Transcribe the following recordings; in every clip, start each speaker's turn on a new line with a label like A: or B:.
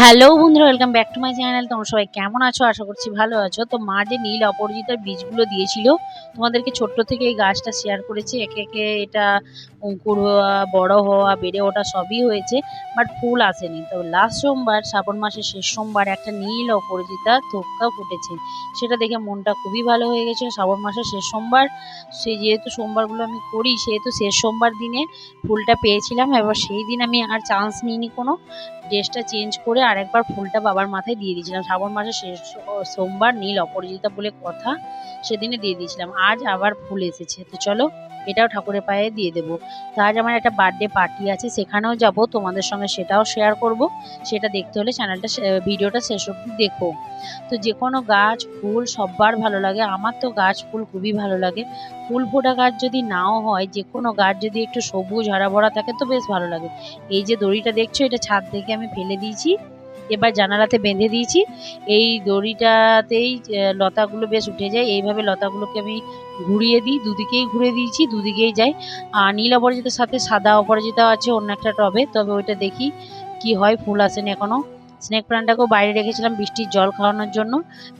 A: Hello বন্ধুরা, welcome back to my channel. তোমরা সবাই কেমন আছো? আশা করছি ভালো আছো। তো মা যে নীল অপরাজিতার বীজগুলো দিয়েছিল, তোমাদেরকে ছোট্ট থেকে এই গাছটা শেয়ার করেছি। একে একে এটা অঙ্কুর হওয়া, বড় হওয়া, বেড়ে ওঠা সবই হয়েছে বাট ফুল আসেনি। তো লাস্ট সোমবার, শ্রাবণ মাসের শেষ সোমবার একটা নীল অপরাজিতা থোক্কা ফুটেছে। সেটা দেখে মনটা খুবই ভালো হয়ে গেছে। শ্রাবণ মাসের শেষ সোমবার, সে যেহেতু সোমবারগুলো আমি করি, সেহেতু শেষ সোমবার দিনে ফুলটা পেয়েছিলাম। এবার সেই দিন আমি আর চান্স নিইনি কোনো। ড্রেসটা চেঞ্জ করে আরেকবার ফুলটা বাবার মাথায় দিয়ে দিয়েছিলাম। শ্রাবণ মাসের শেষ সোমবার নীল অপরাজিতা বলে কথা সেদিনে দিয়ে দিয়েছিলাম। আজ আবার ফুল এসেছে। তো চলো এটাও ঠাকুরের পায়ে দিয়ে দেবো। তো আজ আমার একটা বার্থডে পার্টি আছে, সেখানেও যাব, তোমাদের সঙ্গে সেটাও শেয়ার করব। সেটা দেখতে হলে চ্যানেলটা ভিডিওটা শেষ অবধি দেখো। তো যে কোনো গাছ, ফুল সবার ভালো লাগে। আমার তো গাছ, ফুল খুবই ভালো লাগে। ফুল ফোটা গাছ যদি নাও হয়, যে কোনো গাছ যদি একটু সবুজ হারা ভরা থাকে তো বেশ ভালো লাগে। এই যে দড়িটা দেখছ, এটা ছাদ থেকে আমি ফেলে দিয়েছি। এবার জানালাতে বেঁধে দিয়েছি। এই দড়িটাতেই লতাগুলো বেশ উঠে যায়। এইভাবে লতাগুলোকে আমি ঘুরিয়ে দিই, দুদিকেই ঘুরে দিয়েছি, দুদিকেই যায় আর নীল অপরাজিতার সাথে সাদা অপরাজিতাও আছে, অন্য একটা টবে। তবে ওইটা দেখি কি হয়, ফুল আসেনি এখনও। স্নেক প্লান্টটাকেও বাইরে রেখেছিলাম বৃষ্টির জল খাওয়ানোর জন্য।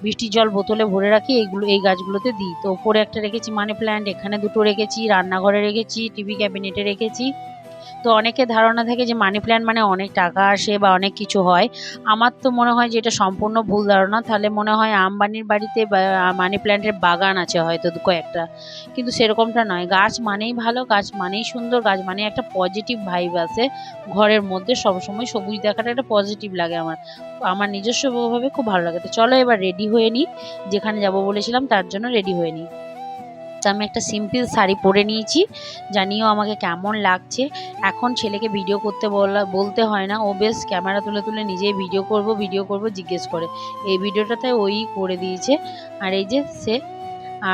A: বৃষ্টির জল বোতলে ভরে রাখি, এইগুলো, এই গাছগুলোতে দিই। তো ওপরে একটা রেখেছি মানি প্ল্যান্ট এখানে দুটো রেখেছি, রান্নাঘরে রেখেছি, টিভি ক্যাবিনেটে রেখেছি। তো অনেকে ধারণা থাকে যে মানি প্ল্যান্ট মানে অনেক টাকা আসে বা অনেক কিছু হয়। আমার তো মনে হয় যে এটা সম্পূর্ণ ভুল ধারণা। তাহলে মনে হয় আম্বানির বাড়িতে মানি প্ল্যান্টের বাগান আছে হয়তো কয়েকটা। কিন্তু সেরকমটা নয়। গাছ মানেই ভালো, গাছ মানেই সুন্দর, গাছ মানে একটা পজিটিভ ভাইব আসে ঘরের মধ্যে সবসময় সবুজ দেখাটা একটা পজিটিভ লাগে আমার। আমার নিজস্বভাবে খুব ভালো লাগে। তো চলো এবার রেডি হয়ে নিই। যেখানে যাব বলেছিলাম তার জন্য রেডি হয়ে নিই। আমি একটা সিম্পল শাড়ি পরে নিয়েছি, জানিও আমাকে কেমন লাগছে। এখন ছেলেকে ভিডিও করতে বলা, বলতে হয় না, ও বেশ ক্যামেরা তুলে তুলে নিজেই ভিডিও করব ভিডিও করব, জিজ্ঞেস করে। এই ভিডিওটাতে ওই করে দিয়েছে। আর এই যে সে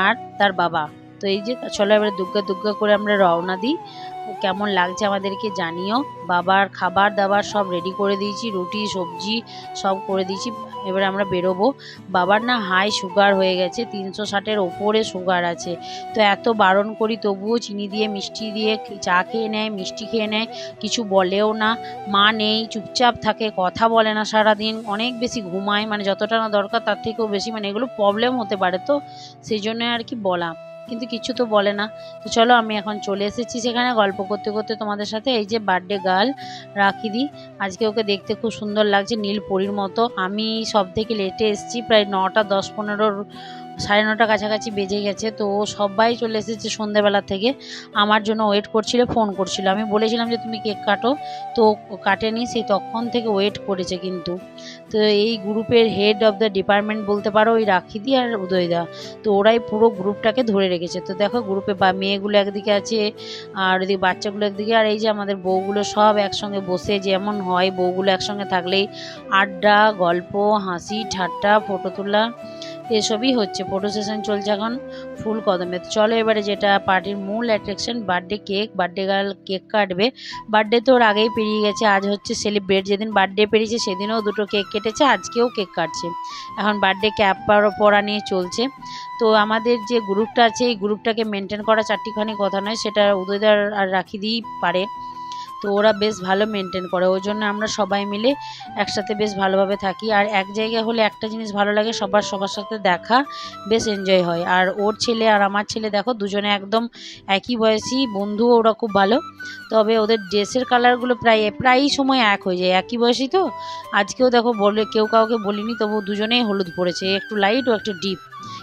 A: আর তার বাবা। তো এই যে চলো এবার দুগ্গা দুগ্গা করে আমরা রওনা দিই। কেমন লাগছে আমাদেরকে জানিও। বাবার খাবার দাবার সব রেডি করে দিয়েছি, রুটি, সবজি সব করে দিয়েছি। এবারে আমরা বেরোবো। বাবার না হাই সুগার হয়ে গেছে, তিনশো ষাটের ওপরে সুগার আছে। তো এত বারণ করি, তবুও চিনি দিয়ে, মিষ্টি দিয়ে চা খেয়ে নেয়, মিষ্টি খেয়ে নেয়, কিছু বলেও না। মা নেই, চুপচাপ থাকে, কথা বলে না সারাদিন। অনেক বেশি ঘুমায় মানে যতটা না দরকার তার থেকেও বেশি মানে এগুলো প্রবলেম হতে পারে তো। সেই জন্য আর কি বলা। কিন্তু কিছু তো বলে না। তো চলো আমি এখন চলে এসেছি সেখানে গল্প করতে করতে তোমাদের সাথে। এই যে বার্থডে গার্ল রাখি দি আজকে ওকে দেখতে খুব সুন্দর লাগছে নীল পরীর মতো। আমি সব থেকে লেটে এসেছি, প্রায় নটা দশ পনেরোর সাড়ে নটা কাছাকাছি বেজে গেছে, তো ও সবাই চলে এসেছে সন্ধেবেলা থেকে। আমার জন্য ওয়েট করছিল ফোন করছিল। আমি বলেছিলাম যে, তুমি কেক কাটো। তো কাটেনি সেই তখন থেকে ওয়েট করেছে কিন্তু। তো এই গ্রুপের হেড অফ দ্য ডিপার্টমেন্ট বলতে পারো, ওই রাখিদি আর উদয়দা। তো ওরাই পুরো গ্রুপটাকে ধরে রেখেছে। তো দেখো, গ্রুপে বা, মেয়েগুলো একদিকে আছে আর ওদিকে বাচ্চাগুলো একদিকে। আর এই যে আমাদের বউগুলো সব একসঙ্গে বসে, যেমন হয়, বউগুলো একসঙ্গে থাকলেই আড্ডা, গল্প, হাসি, ঠাট্টা, ফটো তোলা, এসবই হচ্ছে। ফটো সেশন চলছে এখন ফুল কদমে। তো চলো এবারে যেটা পার্টির মূল attraction birthday cake birthday girl cake কাটবে। বার্থডে তো ওর আগেই পেরিয়ে গেছে, আজ হচ্ছে সেলিব্রেট যেদিন বার্থডে পেরিয়েছে, সেদিনও দুটো কেক কেটেছে, আজকেও কেক কাটছে। এখন বার্থডে ক্যাপ পরা নিয়ে চলছে। তো আমাদের যে গ্রুপটা আছে, এই গ্রুপটাকে মেনটেন করা চারটিখানি কথা নয়, সেটা উদয়দার আর রাখি দিয়েই পারে। তো ওরা বেশ ভালো মেনটেন করে। ওই জন্য আমরা সবাই মিলে একসাথে বেশ ভালোভাবে থাকি। আর এক জায়গায় হলে একটা জিনিস ভালো লাগে, সবার সবার সাথে দেখা বেশ এনজয় হয়। আর ওর ছেলে আর আমার ছেলে দেখো, দুজনে একদম একই বয়সী বন্ধু ওরা খুব ভালো। তবে ওদের ড্রেসের কালারগুলো প্রায়, প্রায়ই সময় এক হয়ে যায়। একই বয়সী তো? আজকেও দেখো বলে, কেউ কাউকে বলিনি তবু দুজনেই হলুদ পড়েছে একটু লাইট ও একটু ডিপ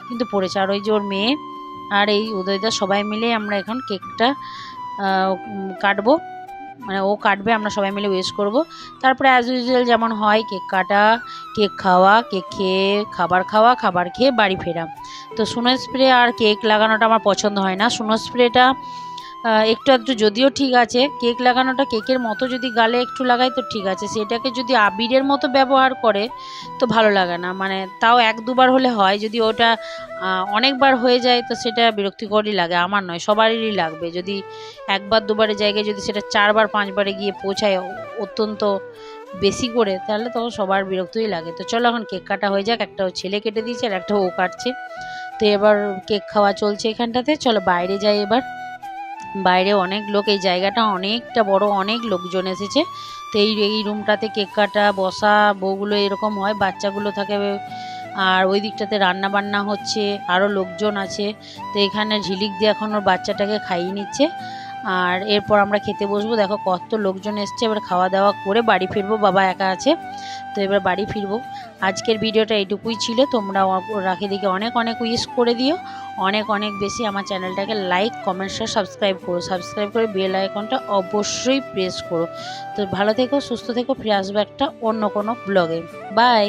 A: কিন্তু পড়েছে আর ওই যে ওর মেয়ে আর এই উদয়দা, সবাই মিলে আমরা এখন কেকটা কাটবো। মানে ও কাটবে, আমরা সবাই মিলে ওয়েস্ট করব। তারপরে অ্যাজ ইউজুয়াল যেমন হয় কেক কাটা কেক খাওয়া কেক খেয়ে খাবার খাওয়া, খাবার খেয়ে বাড়ি ফেরা। তো সুনো স্প্রে আর কেক লাগানোটা আমার পছন্দ হয় না। সুনো স্প্রেটা একটু একটু যদিও ঠিক আছে, কেক লাগানোটা কেকের মতো যদি গালে একটু লাগাই তো ঠিক আছে, সেটাকে যদি আবিরের মতো ব্যবহার করে তো ভালো লাগে না। মানে তাও এক দুবার হলে হয়, যদি ওটা অনেকবার হয়ে যায় তো সেটা বিরক্তিকরই লাগে, আমার নয়, সবারই লাগবে। যদি একবার দুবারের জায়গায় যদি সেটা চারবার, পাঁচবারে গিয়ে পৌঁছায় অত্যন্ত বেশি করে, তাহলে তখন সবার বিরক্তই লাগে। তো চলো এখন কেক কাটা হয়ে যাক, একটা ছেলে কেটে দিয়েছে আর একটা ও কাটছে। তো এবার কেক খাওয়া চলছে এখানটাতে, চলো বাইরে যাই এবার। বাইরে অনেক লোক, এই জায়গাটা অনেকটা বড়, অনেক লোকজন এসেছে। তো এই এই রুমটাতে কেক কাটা, বসা, বউগুলো এরকম হয়, বাচ্চাগুলো থাকে। আর ওই দিকটাতে রান্না বান্না হচ্ছে আরও লোকজন আছে। তো এখানে ঝিলিক দিয়ে এখন ওর বাচ্চাটাকে খাইয়ে নিচ্ছে। আর এরপর আমরা খেতে বসবো। দেখো কত লোকজন এসছে, এবার খাওয়া দাওয়া করে বাড়ি ফিরবো, বাবা একা আছে, তো এবার বাড়ি ফিরবো। আজকের ভিডিওটা এইটুকুই ছিল তোমরা রাখি দিকে অনেক অনেক উইশ করে দিও। অনেক অনেক বেশি আমার চ্যানেলটাকে লাইক কমেন্ট শেয়ার সাবস্ক্রাইব করো। সাবস্ক্রাইব করে বেল আইকনটা অবশ্যই প্রেস করো। তো ভালো থেকো, সুস্থ থেকো, ফিরে আসবে একটা অন্য কোনো ব্লগে বাই